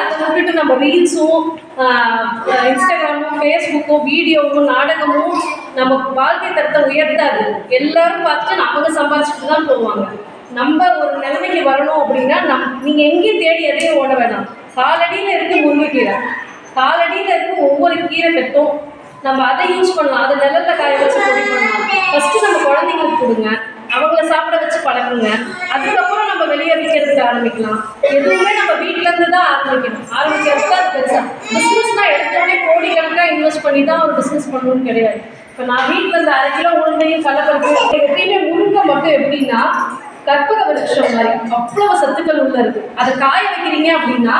அதை விட்டுட்டு நம்ம ரீல்ஸும் இன்ஸ்டாகிராமும் ஃபேஸ்புக்கும் வீடியோவும் நாடகமும் நம்ம வாழ்க்கை தரத்தை உயர்த்தாது. எல்லாரும் பார்த்துட்டு அவங்க சம்பாதிச்சுட்டு தான் போவாங்க. நம்ம ஒரு நிலைமைக்கு வரணும் அப்படின்னா நம் நீங்கள் எங்கேயும் தேடி எதையும் ஓட வேணாம். காலடியில் இருக்க முருங்கைக்கீரை காலடியில் இருக்க ஒவ்வொரு கீரை கட்டும் நம்ம அதை யூஸ் பண்ணலாம். அதை நிலத்தை காய வச்சு பண்ணலாம். ஃபஸ்ட்டு நம்ம குழந்தைங்களுக்கு கொடுங்க. அவங்கள சாப்பிட வச்சு பழக்குங்க அதுக்கப்புறம் நம்ம வெளியே விற்கிறதுக்கு ஆரம்பிக்கலாம். எதுவுமே நம்ம வீட்டிலேருந்து இருந்து தான் ஆரம்பிக்கணும். ஆரம்பிக்கிறது தான் அது பெருசா பிஸ்னஸ்னா எடுத்தோடனே கோடிக்கணக்காக இன்வெஸ்ட் பண்ணி தான் ஒரு பிஸ்னஸ் பண்ணணும்னு கிடையாது. இப்போ நான் வீட்டில் இருந்து அரை கிலோ உளுந்தையும் கடலப்பருப்பு எப்பயுமே முருங்கை மட்டும் எப்படின்னா கற்பக விருட்சம் மாதிரி. அவ்வளவு சத்துக்கள் உள்ள இருக்கு. அதை காய வைக்கிறீங்க அப்படின்னா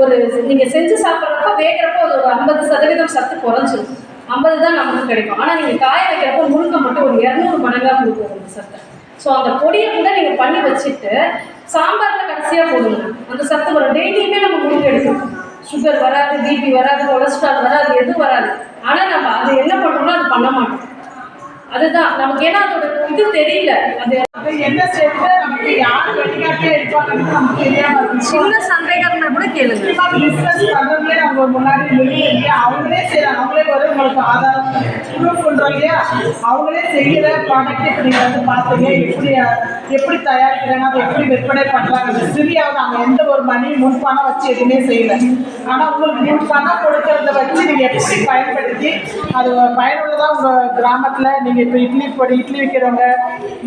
ஒரு நீங்க செஞ்சு சாப்பிட்றப்ப வேகிறப்ப அது ஒரு ஐம்பது சதவீதம் சத்து குறைஞ்சிடும் ஐம்பது தான் நமக்கு கிடைக்கும். ஆனா நீங்க காய வைக்கிறப்ப முழுக்க மட்டும் ஒரு இரநூறு தான் கொடுக்கும் அந்த சத்தை. ஸோ அந்த பொடியை கூட நீங்கள் பண்ணி வச்சுட்டு சாம்பாரில் கடைசியாக போடுங்க. அந்த சத்து வரும். டெய்லியுமே நம்ம முடிவு எடுக்கணும். சுகர் வராது பிபி வராது கொலஸ்ட்ரால் வராது எதுவும் வராது. ஆனால் நம்ம அதை என்ன பண்றோம்னா அது பண்ண மாட்டோம். அதுதான். நமக்கு ஏன்னா அதோட இது தெரியல. அது என்ன சேர்த்து நமக்கு யார் வழிகாட்டியா இருப்பாங்கன்னு நமக்கு தெரியாம இருந்துச்சு. சின்ன சந்தேகம்னா கூட கேளுங்க. பிசினஸ் பண்றதுலயே நம்ம முன்னாடி இல்லையா? அவங்களே செய்யறாங்க அவங்களே ஒரு உங்களுக்கு ஆதாரம் ப்ரூஃப் பண்றோம் இல்லையா? அவங்களே செய்யற ப்ராடக்ட் இப்ப நீங்க வந்து பாத்தீங்க எப்படி எப்படி தயாரிக்கிறாங்க? அதை எப்படி விற்பனை பண்றாங்க? சிறியாவது அவங்க எந்த ஒரு மணி முன்பணம் வச்சு எதுவுமே செய்யல. ஆனா உங்களுக்கு முன்பணம் கொடுக்கறத வச்சு நீங்க எப்படி பயன்படுத்தி அது பயனுள்ளதா உங்க கிராமத்துல நீங்க இப்போ இட்லி பொடி இட்லி விற்கிறவங்க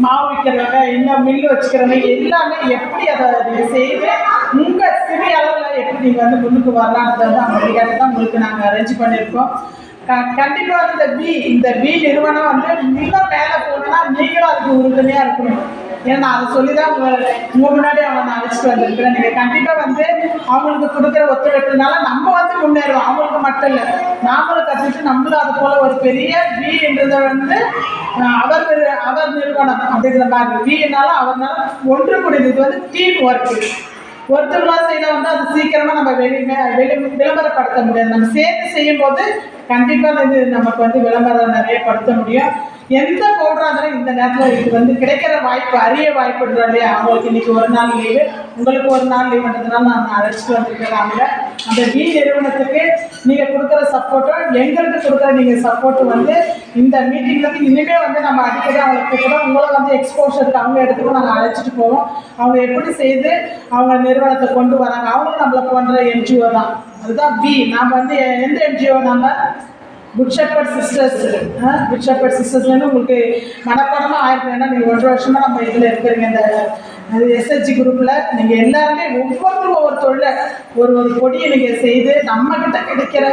மாவு விற்கிறவங்க என்ன மில்லு வச்சுக்கிறவங்க எல்லாமே எப்படி அதை நீங்கள் செய்து உங்கள் சிறிய அளவில் எப்படி நீங்கள் வந்து முன்னுக்கு வரலாம்ன்றத வந்து அவங்க தான் உங்களுக்கு நாங்கள் அரேஞ்ச் பண்ணியிருக்கோம். கண்டிப்பா இந்த பி இந்த பி நிறுவனம் வந்து மிக மேல போகணும்னா நீங்களும் அதுக்கு உறுதுணையா இருக்கணும். ஏன்னா நான் அதை சொல்லி தான் உங்க முன்னாடி அவங்க நான் அழைச்சிட்டு வந்திருக்கிறேன். நீங்க கண்டிப்பா வந்து அவங்களுக்கு கொடுக்குற ஒத்துழைப்புனால நம்ம வந்து முன்னேறுவோம். அவங்களுக்கு மட்டும் இல்லை நாமளும் கற்றுட்டு நம்மளும் அது போல ஒரு பெரிய பி என்றதை வந்து அவர் அவர் நிறுவனம். அப்படின்ற மாதிரி பின்னாலும் அவர்னால ஒன்று கூடியது இது வந்து டீம் ஒர்க் ஒருத்தர்களா செய்யல வந்து அது சீக்கிரமா நம்ம வெளி வெளி விளம்பரப்படுத்த முடியாது. நம்ம சேர்ந்து செய்யும் போது கண்டிப்பாக இது நமக்கு வந்து விளம்பரம் நிறைய படுத்த முடியும். எந்த போடுறாங்களோ இந்த நேரத்தில் இது வந்து கிடைக்கிற வாய்ப்பு அரிய வாய்ப்பு இல்லையா? அவங்களுக்கு இன்னைக்கு ஒரு நாள் லீவு உங்களுக்கு ஒரு நாள் லீவுன்றதுனால நான் அழைச்சிட்டு வந்திருக்கிறாங்க அந்த வி நிறுவனத்துக்கு நீங்கள் கொடுக்குற சப்போர்ட்டும் எங்களுக்கு கொடுக்குற நீங்கள் சப்போர்ட் வந்து இந்த மீட்டிங்ல வந்து இனிமே வந்து நம்ம அடிக்கடி அவங்களுக்கு கூப்பிடும் உங்களை வந்து எக்ஸ்போஷருக்கு அவங்க இடத்துக்கும் நாங்கள் அழைச்சிட்டு போவோம். அவங்க எப்படி செய்து அவங்க நிறுவனத்தை கொண்டு வராங்க? அவங்களும் நம்மளை போன்ற என்ஜிஓ தான். அதுதான் பி நாம் வந்து எந்த என்ஜிஓ நம்ம good shepherd sisters good shepherd சிஸ்டர்ஸ்லேருந்து உங்களுக்கு மனப்பாடமாக ஆயிருக்கும் ஏன்னா நீங்கள் ஒன்றரை வருஷமாக நம்ம இதில் இருக்கிறீங்க. இந்த அது எஸ்ஹெச்ஜி குரூப்பில் நீங்கள் எல்லாருமே ஒவ்வொருத்தரும் ஒவ்வொரு தொழிலை ஒரு ஒரு பொடியை நீங்கள் செய்து நம்மக்கிட்ட கிடைக்கிற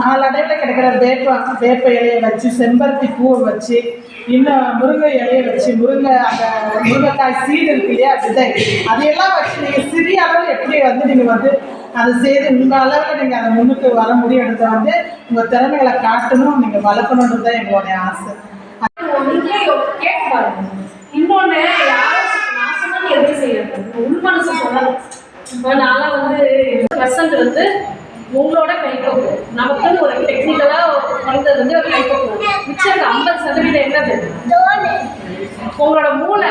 நாளடைவில் கிடைக்கிற வேப்ப வேப்ப இலையை வச்சு செம்பருத்தி பூவை வச்சு இன்னும் முருங்கை இலையை வச்சு முருங்கை அந்த முருங்கைக்காய் சீடு இருக்கு இல்லையா? விதை அதையெல்லாம் வச்சு நீங்கள் சிறிய அளவில் எப்படி வந்து நீங்கள் வந்து அதை செய்து உங்கள் அளவில் நீங்கள் அதை முன்னுக்கு வர முடியுன்றத வந்து உங்கள் திறமைகளை காட்டணும் நீங்கள் வளர்க்கணுன்றது தான் எங்களுடைய ஆசை. இன்னொன்று வந்து பாருங்க. இன்னொன்னு யாரும் செய்யறது உள் மனசு சொல்லணும் இப்போ நான்லாம் வந்து பர்சன்ட் வந்து உங்களோட கைப்பக்குவோம். நமக்குன்னு ஒரு டெக்னிக்கலா வந்தது வந்து ஒரு கைப்போக்கு மிச்சம் ஐம்பது சதவீதம் என்னது? உங்களோட மூளை.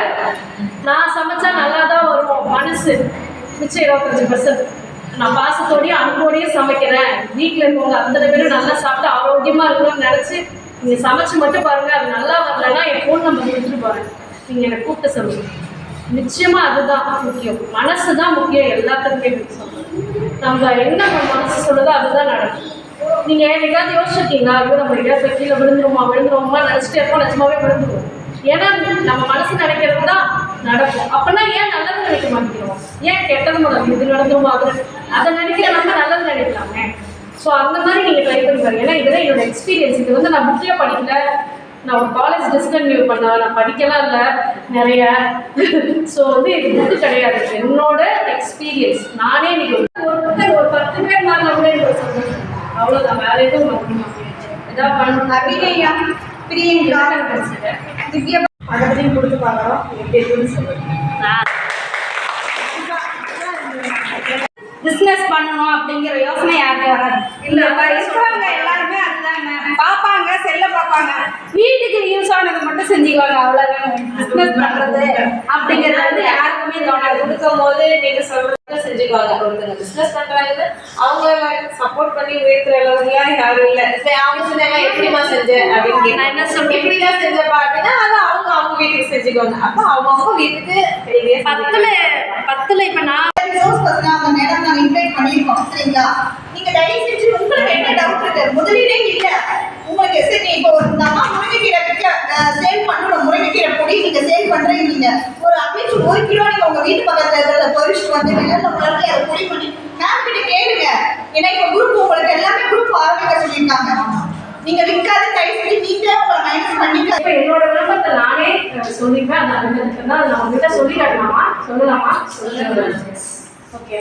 நான் சமைச்சா நல்லா தான் வரும். மனசு. மிச்சம் இருபத்தஞ்சு பர்சன்ட் நான் பாசத்தோடயும் அன்போடயும் சமைக்கிறேன். வீட்டில் இருக்கவங்க அத்தனை பேரும் நல்லா சாப்பிட்டு ஆரோக்கியமாக இருக்கணும்னு நினச்சி நீங்கள் சமைச்சு மட்டும் பாருங்க அது நல்லா வரலன்னா என் ஃபோன் நம்பர் கொடுத்துட்டு பாருங்க நீங்கள் எனக்கு கூப்பிட்டு சமைங்க நிச்சயமா அதுதான் முக்கியம். மனசு தான் முக்கியம் எல்லாத்துக்குமே நம்ம என்ன நம்ம மனசு சொல்லுதோ அதுதான் நடக்கும். நீங்க எங்கேயாவது யோசிச்சிருக்கீங்களா? ஐயோ நம்ம எங்கேயாவது கீழே விழுந்துருமா விழுந்துருவோமா நினைச்சிட்டே இருப்போம் நிஜமாவே விழுந்துருவோம்? ஏன்னா நம்ம மனசு நினைக்கிறது தான் நடக்கும். அப்படின்னா ஏன் நல்லது நினைக்க மாட்டேங்கிறோம்? ஏன் கெட்டது நடக்கும் இது நடந்தும் அது அதை நினைக்கிற நம்ம நல்லது நினைக்கலாமே. ஸோ அந்த மாதிரி நீங்கள் ட்ரை பண்ணி பாருங்க. ஏன்னா இதுதான் என்னோட எக்ஸ்பீரியன்ஸ் இது வந்து நான் புக்கில் படிக்கல. நான் ஒரு காலேஜ் டிஸ்கன்டினியூ பண்ண நான் படிக்கலாம் இல்லை நிறைய. ஸோ வந்து இது புக்கு கிடையாது. என்னோட எக்ஸ்பீரியன்ஸ் நானே இன்னைக்கு ஒருத்தர் ஒரு பத்து பேர் மேலே கூட எனக்கு ஒரு சந்தோஷம். அவ்வளோதான் வேற எதுவும் பண்ணணும் இதான் பண்ணணும். அபிநயா. பிரியங்கா திவ்யா அதை பற்றியும் கொடுத்து பார்க்குறோம். எப்படி இருக்குன்னு சொல்லுங்கள் பிசினஸ் பண்ணணும் அப்படிங்கிற யோசனை யாருக்கு வராது. இல்ல இருக்கிறவங்க எல்லாருமே அதுதாங்க பார்ப்பாங்க செல்ல பார்ப்பாங்க. வீட்டுக்கு யூஸ் ஆனது மட்டும் செஞ்சுக்குவாங்க அவ்வளவுதாங்க பிசினஸ் பண்றது அப்படிங்கிறது வந்து யாருக்கும் தோணாது. கொடுக்கும் போது நீங்க சொல்றத செஞ்சுக்குவாங்க ஒருத்தங்க பிசினஸ் பண்றாங்க அவங்கள சப்போர்ட் பண்ணி உயர்த்துற அளவுக்குல யாரும் இல்ல. சரி அவங்க சொன்னாங்க எப்படிமா செஞ்ச அப்படின்னு கேட்டா, நான் என்ன சொல்றேன்? எப்படிதான் செஞ்சப்பா அப்படின்னா அது அவங்க அவங்க வீட்டுக்கு செஞ்சுக்குவாங்க அப்ப அவங்க அவங்க வீட்டுக்கு பத்துல பத்துல இப்ப நான் ரிசோர்ஸ் பர்சனா அந்த மேடம் நாங்க இன்வைட் பண்ணிருக்கோம் சரிங்களா? நீங்க தயவு செஞ்சு உங்களுக்கு என்ன டவுட் இருக்கு? முதலீடே இல்ல. உங்களுக்கு சரி இப்போ ஒரு அம்மா முருங்கைக்கீரை விற்க சேல் பண்ணணும் முருங்கைக்கீரை பொடி நீங்க சேல் பண்றீங்க. ஒரு அட்லீஸ்ட் ஒரு கிலோ நீங்க உங்க வீட்டு பக்கத்துல இருக்கிறத பொறிச்சு வந்து வெள்ளம் உலர்த்தி அதை பொடி பண்ணி மேம் கிட்ட கேளுங்க. ஏன்னா இப்போ குரூப் உங்களுக்கு எல்லாமே குரூப் ஆரம்பிக்க சொல்லியிருக்காங்க. நீங்க விற்காத தயவு நீங்களே உங்களை மைனஸ் பண்ணிக்க. என்னோட விருப்பத்தை நானே சொல்லிப்பேன் அது அனுமதிக்கிறதா தான் நான் உங்ககிட்ட சொல்லி காட்டலாமா சொல்லலாமா ஓகே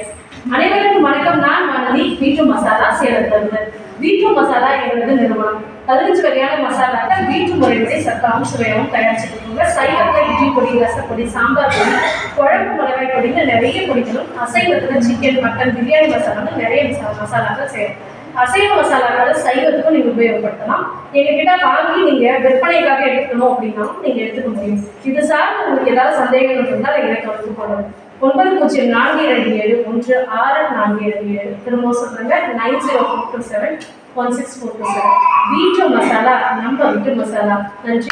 அனைவருக்கும் வணக்கம் நான் மனதி. வீட்டு மசாலா சேலத்திலிருந்து வீட்டு மசாலா என்பது நிறுவனம் பதினஞ்சு வகையான மசாலாக்கள் வீட்டு முறைப்படி சத்தாவும் சுவையாகவும் தயாரிச்சிருக்கோங்க சைவத்தில் இட்லி பொடி ரசப்பொடி சாம்பார் பொடி குழம்பு மிளகாய் பொடின்னு நிறைய பொடிகளும் அசைவத்தில் சிக்கன் மட்டன் பிரியாணி மசாலான்னு நிறைய மசாலா மசாலாக்கள் செய்யணும் அசைவ மசாலாக்களை சைவத்துக்கும் நீங்க உபயோகப்படுத்தலாம். எங்ககிட்ட வாங்கி நீங்க விற்பனைக்காக எடுக்கணும் அப்படின்னாலும் நீங்க எடுத்துக்க முடியும். இது சார்ந்து உங்களுக்கு ஏதாவது சந்தேகங்கள் இருந்தால் எங்களை தொடர்பு கொள்ளணும் ஒன்பது பூஜ்ஜியம் நான்கு இரண்டு ஏழு ஒன்று ஆறு நான்கு இரண்டு ஏழு. திரும்ப சொல்றாங்க. Nine zero four two seven one six four two seven. வீட்டு மசாலா நம்ம வீட்டு மசாலா. நன்றி.